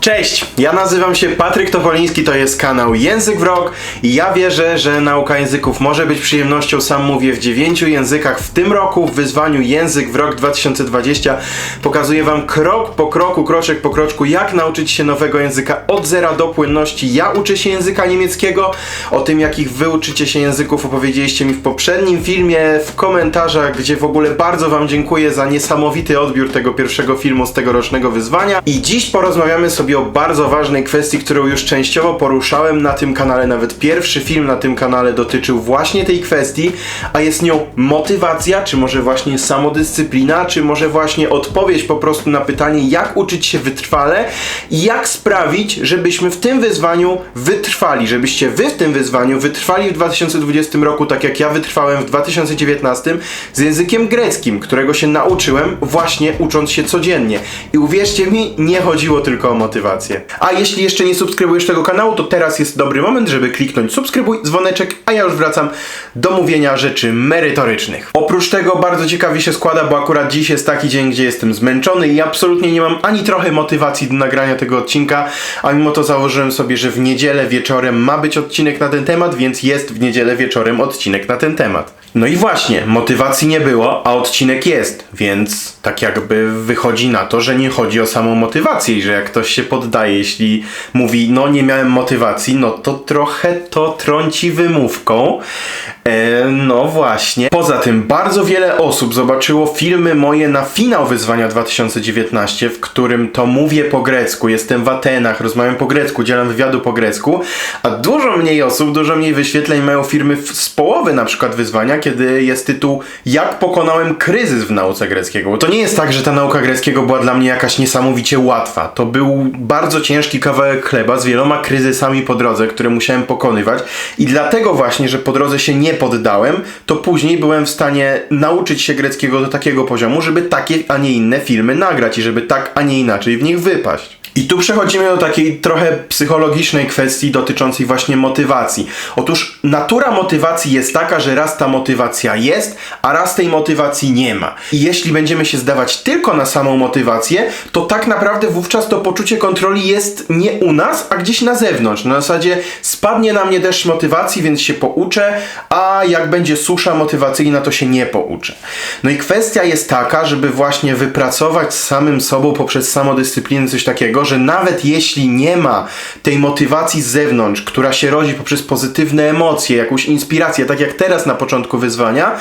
Cześć, ja nazywam się Patryk Topoliński, to jest kanał Język w Rok i ja wierzę, że nauka języków może być przyjemnością. Sam mówię w dziewięciu językach w tym roku w wyzwaniu Język w Rok 2020. Pokazuję Wam krok po kroku, kroczek po kroczku, jak nauczyć się nowego języka od zera do płynności. Ja uczę się języka niemieckiego, o tym jakich Wy uczycie się języków opowiedzieliście mi w poprzednim filmie, w komentarzach, gdzie w ogóle bardzo Wam dziękuję za niesamowity odbiór tego pierwszego filmu z tegorocznego wyzwania. I dziś porozmawiamy sobie o bardzo ważnej kwestii, którą już częściowo poruszałem na tym kanale. Nawet pierwszy film na tym kanale dotyczył właśnie tej kwestii, a jest nią motywacja, czy może właśnie samodyscyplina, czy może właśnie odpowiedź po prostu na pytanie, jak uczyć się wytrwale i jak sprawić, żebyśmy w tym wyzwaniu wytrwali, żebyście wy w tym wyzwaniu wytrwali w 2020 roku, tak jak ja wytrwałem w 2019 z językiem greckim, którego się nauczyłem właśnie ucząc się codziennie. I uwierzcie mi, nie chodziło tylko o motywację. A jeśli jeszcze nie subskrybujesz tego kanału, to teraz jest dobry moment, żeby kliknąć subskrybuj, dzwoneczek, a ja już wracam do mówienia rzeczy merytorycznych. Oprócz tego bardzo ciekawie się składa, bo akurat dziś jest taki dzień, gdzie jestem zmęczony i absolutnie nie mam ani trochę motywacji do nagrania tego odcinka, a mimo to założyłem sobie, że w niedzielę wieczorem ma być odcinek na ten temat, więc jest w niedzielę wieczorem odcinek na ten temat. No i właśnie, motywacji nie było, a odcinek jest, więc tak jakby wychodzi na to, że nie chodzi o samą motywację i że jak ktoś się poddaje, jeśli mówi, no nie miałem motywacji, no to trochę to trąci wymówką. E, no właśnie. Poza tym, bardzo wiele osób zobaczyło filmy moje na finał wyzwania 2019, w którym to mówię po grecku, jestem w Atenach, rozmawiam po grecku, dzielam wywiadu po grecku, a dużo mniej osób, dużo mniej wyświetleń mają filmy w- z połowy na przykład wyzwania, kiedy jest tytuł Jak pokonałem kryzys w nauce greckiego. Bo to nie jest tak, że ta nauka greckiego była dla mnie jakaś niesamowicie łatwa. To był bardzo ciężki kawałek chleba z wieloma kryzysami po drodze, które musiałem pokonywać i dlatego właśnie, że po drodze się nie poddałem, to później byłem w stanie nauczyć się greckiego do takiego poziomu, żeby takie, a nie inne filmy nagrać i żeby tak, a nie inaczej w nich wypaść. I tu przechodzimy do takiej trochę psychologicznej kwestii dotyczącej właśnie motywacji. Otóż natura motywacji jest taka, że raz ta motywacja jest, a raz tej motywacji nie ma. I jeśli będziemy się zdawać tylko na samą motywację, to tak naprawdę wówczas to poczucie kontroli jest nie u nas, a gdzieś na zewnątrz. Na zasadzie spadnie na mnie deszcz motywacji, więc się pouczę, a jak będzie susza motywacyjna, to się nie pouczę. No i kwestia jest taka, żeby właśnie wypracować z samym sobą poprzez samodyscyplinę coś takiego, że nawet jeśli nie ma tej motywacji z zewnątrz, która się rodzi poprzez pozytywne emocje, jakąś inspirację, tak jak teraz na początku wyzwania,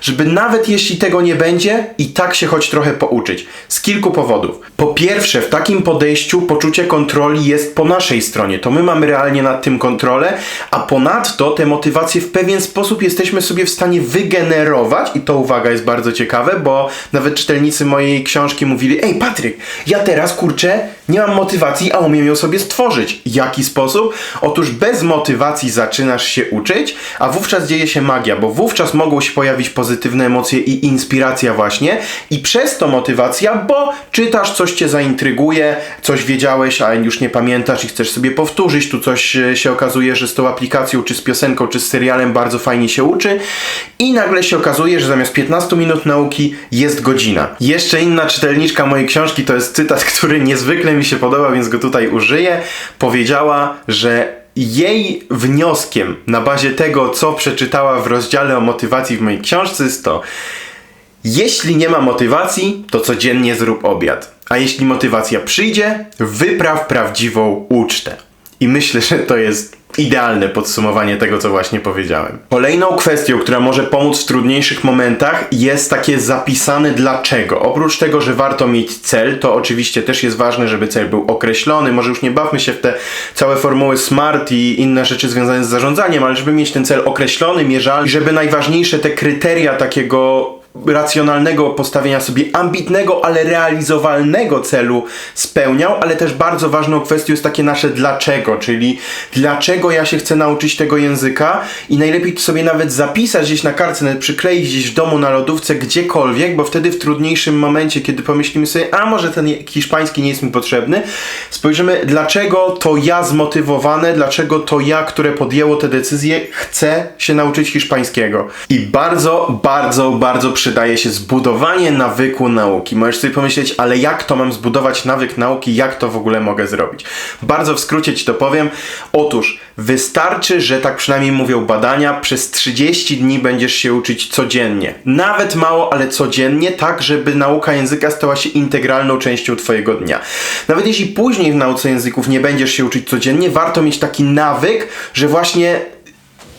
żeby nawet jeśli tego nie będzie, i tak się choć trochę pouczyć. Z kilku powodów. Po pierwsze, w takim podejściu poczucie kontroli jest po naszej stronie. To my mamy realnie nad tym kontrolę, a ponadto te motywacje w pewien sposób jesteśmy sobie w stanie wygenerować i to uwaga jest bardzo ciekawe, bo nawet czytelnicy mojej książki mówili: Ej, Patryk, ja teraz kurczę, nie mam motywacji, a umiem ją sobie stworzyć. Jaki sposób? Otóż bez motywacji zaczynasz się uczyć, a wówczas dzieje się magia, bo wówczas mogą się pojawić pozytywne emocje i inspiracja właśnie, i przez to motywacja, bo czytasz, coś cię zaintryguje, coś wiedziałeś, a już nie pamiętasz i chcesz sobie powtórzyć, tu coś e, się okazuje, że z tą aplikacją, czy z piosenką, czy z serialem bardzo fajnie się uczy i nagle się okazuje, że zamiast 15 minut nauki jest godzina. Jeszcze inna czytelniczka mojej książki, to jest cytat, który niezwykle mi się podoba, więc go tutaj użyję, powiedziała, że jej wnioskiem na bazie tego, co przeczytała w rozdziale o motywacji w mojej książce jest to, jeśli nie ma motywacji, to codziennie zrób obiad. A jeśli motywacja przyjdzie, wypraw prawdziwą ucztę. I myślę, że to jest idealne podsumowanie tego, co właśnie powiedziałem. Kolejną kwestią, która może pomóc w trudniejszych momentach, jest takie zapisane dlaczego. Oprócz tego, że warto mieć cel, to oczywiście też jest ważne, żeby cel był określony. Może już nie bawmy się w te całe formuły SMART i inne rzeczy związane z zarządzaniem, ale żeby mieć ten cel określony, mierzalny, żeby najważniejsze te kryteria takiego racjonalnego postawienia sobie ambitnego, ale realizowalnego celu spełniał, ale też bardzo ważną kwestią jest takie nasze dlaczego, czyli dlaczego ja się chcę nauczyć tego języka i najlepiej to sobie nawet zapisać gdzieś na kartce, nawet przykleić gdzieś w domu, na lodówce, gdziekolwiek, bo wtedy w trudniejszym momencie, kiedy pomyślimy sobie, a może ten hiszpański nie jest mi potrzebny, spojrzymy, dlaczego to ja zmotywowane, dlaczego to ja, które podjęło te decyzje, chcę się nauczyć hiszpańskiego. I bardzo, bardzo, bardzo przydaje się zbudowanie nawyku nauki. Możesz sobie pomyśleć, ale jak to mam zbudować nawyk nauki, jak to w ogóle mogę zrobić? Bardzo w skrócie ci to powiem. Otóż wystarczy, że tak przynajmniej mówią badania, przez 30 dni będziesz się uczyć codziennie. Nawet mało, ale codziennie, tak żeby nauka języka stała się integralną częścią twojego dnia. Nawet jeśli później w nauce języków nie będziesz się uczyć codziennie, warto mieć taki nawyk, że właśnie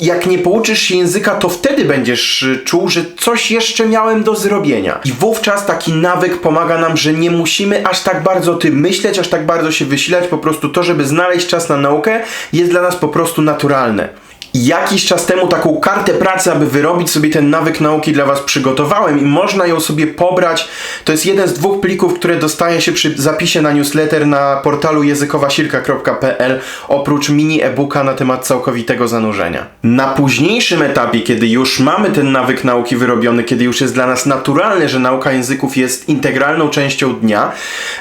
jak nie pouczysz się języka, to wtedy będziesz y, czuł, że coś jeszcze miałem do zrobienia. I wówczas taki nawyk pomaga nam, że nie musimy aż tak bardzo o tym myśleć, aż tak bardzo się wysilać. Po prostu to, żeby znaleźć czas na naukę, jest dla nas po prostu naturalne. Jakiś czas temu taką kartę pracy, aby wyrobić sobie ten nawyk nauki dla Was przygotowałem i można ją sobie pobrać. To jest jeden z dwóch plików, które dostaje się przy zapisie na newsletter na portalu językowasilka.pl oprócz mini e-booka na temat całkowitego zanurzenia. Na późniejszym etapie, kiedy już mamy ten nawyk nauki wyrobiony, kiedy już jest dla nas naturalne, że nauka języków jest integralną częścią dnia,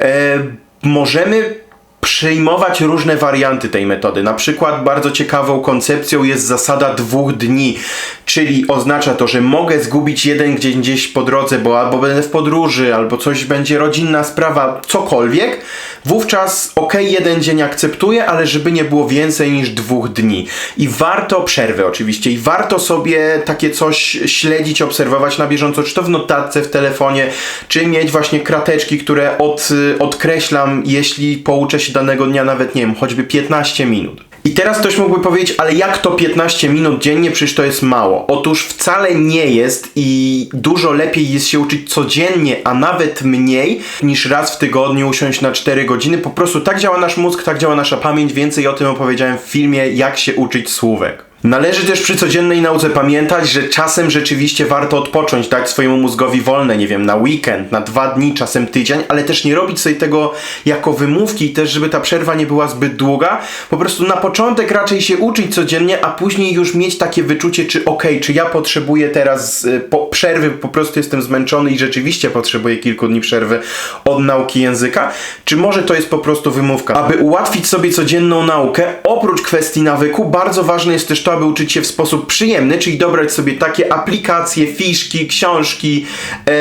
e, możemy przyjmować różne warianty tej metody. Na przykład bardzo ciekawą koncepcją jest zasada dwóch dni, czyli oznacza to, że mogę zgubić jeden gdzieś, gdzieś po drodze, bo albo będę w podróży, albo coś będzie rodzinna sprawa, cokolwiek. Wówczas ok, jeden dzień akceptuję, ale żeby nie było więcej niż dwóch dni. I warto przerwy oczywiście, i warto sobie takie coś śledzić, obserwować na bieżąco, czy to w notatce, w telefonie, czy mieć właśnie krateczki, które od, odkreślam, jeśli pouczę się danego dnia nawet, nie wiem, choćby 15 minut. I teraz ktoś mógłby powiedzieć, ale jak to 15 minut dziennie, przecież to jest mało. Otóż wcale nie jest i dużo lepiej jest się uczyć codziennie, a nawet mniej niż raz w tygodniu usiąść na 4 godziny. Po prostu tak działa nasz mózg, tak działa nasza pamięć. Więcej o tym opowiedziałem w filmie Jak się uczyć słówek. Należy też przy codziennej nauce pamiętać, że czasem rzeczywiście warto odpocząć, dać swojemu mózgowi wolne, nie wiem, na weekend, na dwa dni, czasem tydzień, ale też nie robić sobie tego jako wymówki i też, żeby ta przerwa nie była zbyt długa. Po prostu na początek raczej się uczyć codziennie, a później już mieć takie wyczucie, czy ok, czy ja potrzebuję teraz y, po przerwy, po prostu jestem zmęczony i rzeczywiście potrzebuję kilku dni przerwy od nauki języka, czy może to jest po prostu wymówka. Aby ułatwić sobie codzienną naukę, oprócz kwestii nawyku, bardzo ważne jest też to, aby uczyć się w sposób przyjemny, czyli dobrać sobie takie aplikacje, fiszki, książki, e,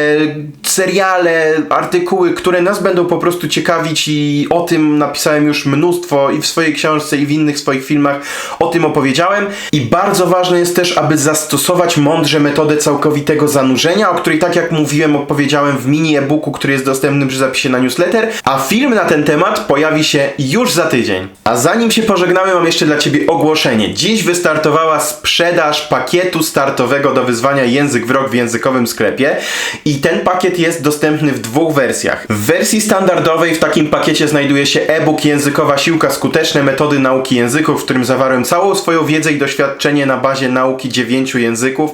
seriale, artykuły, które nas będą po prostu ciekawić i o tym napisałem już mnóstwo i w swojej książce i w innych swoich filmach o tym opowiedziałem i bardzo ważne jest też, aby zastosować mądrze metodę całkowitego zanurzenia, o której tak jak mówiłem opowiedziałem w mini e-booku, który jest dostępny przy zapisie na newsletter, a film na ten temat pojawi się już za tydzień. A zanim się pożegnamy, mam jeszcze dla Ciebie ogłoszenie. Dziś wystartowała sprzedaż pakietu startowego do wyzwania Język w rok w językowym sklepie i ten pakiet jest dostępny w dwóch wersjach. W wersji standardowej w takim pakiecie znajduje się e-book Językowa Siłka Skuteczne Metody Nauki Języków, w którym zawarłem całą swoją wiedzę i doświadczenie na bazie nauki dziewięciu języków.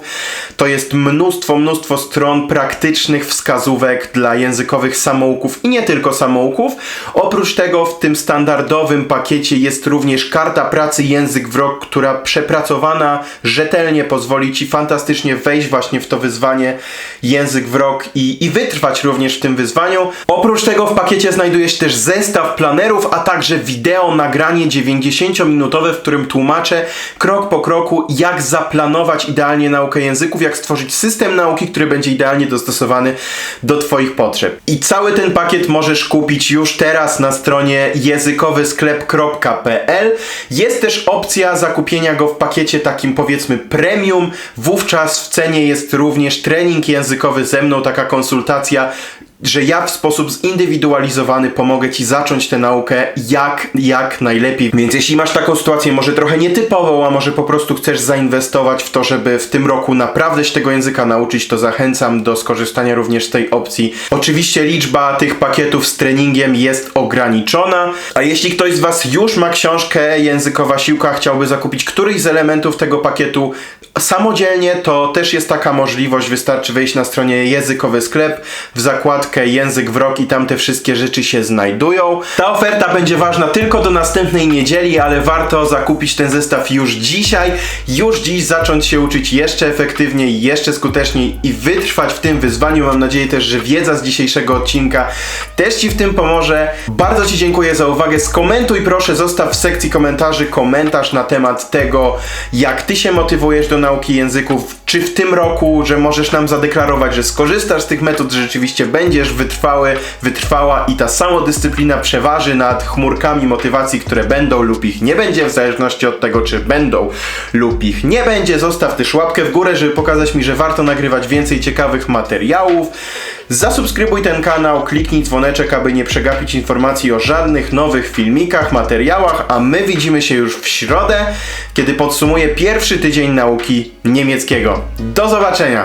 To jest mnóstwo, mnóstwo stron praktycznych wskazówek dla językowych samouków i nie tylko samouków. Oprócz tego w tym standardowym pakiecie jest również karta pracy Język w rok, która przepracowana rzetelnie pozwoli Ci fantastycznie wejść właśnie w to wyzwanie Język w rok i, i wytrwać również w tym wyzwaniu. Oprócz tego w pakiecie znajduje się też zestaw planerów, a także wideo nagranie 90-minutowe, w którym tłumaczę krok po kroku, jak zaplanować idealnie naukę języków, jak stworzyć system nauki, który będzie idealnie dostosowany do Twoich potrzeb. I cały ten pakiet możesz kupić już teraz na stronie językowysklep.pl. Jest też opcja zakupienia go w pakiecie takim powiedzmy premium. Wówczas w cenie jest również trening językowy ze mną, taka konsultacja że ja w sposób zindywidualizowany pomogę Ci zacząć tę naukę jak, jak najlepiej. Więc jeśli masz taką sytuację może trochę nietypową, a może po prostu chcesz zainwestować w to, żeby w tym roku naprawdę się tego języka nauczyć, to zachęcam do skorzystania również z tej opcji. Oczywiście liczba tych pakietów z treningiem jest ograniczona, a jeśli ktoś z Was już ma książkę Językowa Siłka, chciałby zakupić któryś z elementów tego pakietu samodzielnie, to też jest taka możliwość. Wystarczy wejść na stronie Językowy Sklep w zakładkę język wrok i tam te wszystkie rzeczy się znajdują. Ta oferta będzie ważna tylko do następnej niedzieli, ale warto zakupić ten zestaw już dzisiaj, już dziś zacząć się uczyć jeszcze efektywniej, jeszcze skuteczniej i wytrwać w tym wyzwaniu. Mam nadzieję też, że wiedza z dzisiejszego odcinka też Ci w tym pomoże. Bardzo Ci dziękuję za uwagę. Skomentuj proszę, zostaw w sekcji komentarzy komentarz na temat tego, jak Ty się motywujesz do nauki języków, czy w tym roku, że możesz nam zadeklarować, że skorzystasz z tych metod, że rzeczywiście będziesz wytrwały, wytrwała i ta samodyscyplina przeważy nad chmurkami motywacji, które będą lub ich nie będzie, w zależności od tego, czy będą lub ich nie będzie. Zostaw też łapkę w górę, żeby pokazać mi, że warto nagrywać więcej ciekawych materiałów. Zasubskrybuj ten kanał, kliknij dzwoneczek, aby nie przegapić informacji o żadnych nowych filmikach, materiałach, a my widzimy się już w środę, kiedy podsumuję pierwszy tydzień nauki niemieckiego. Do zobaczenia!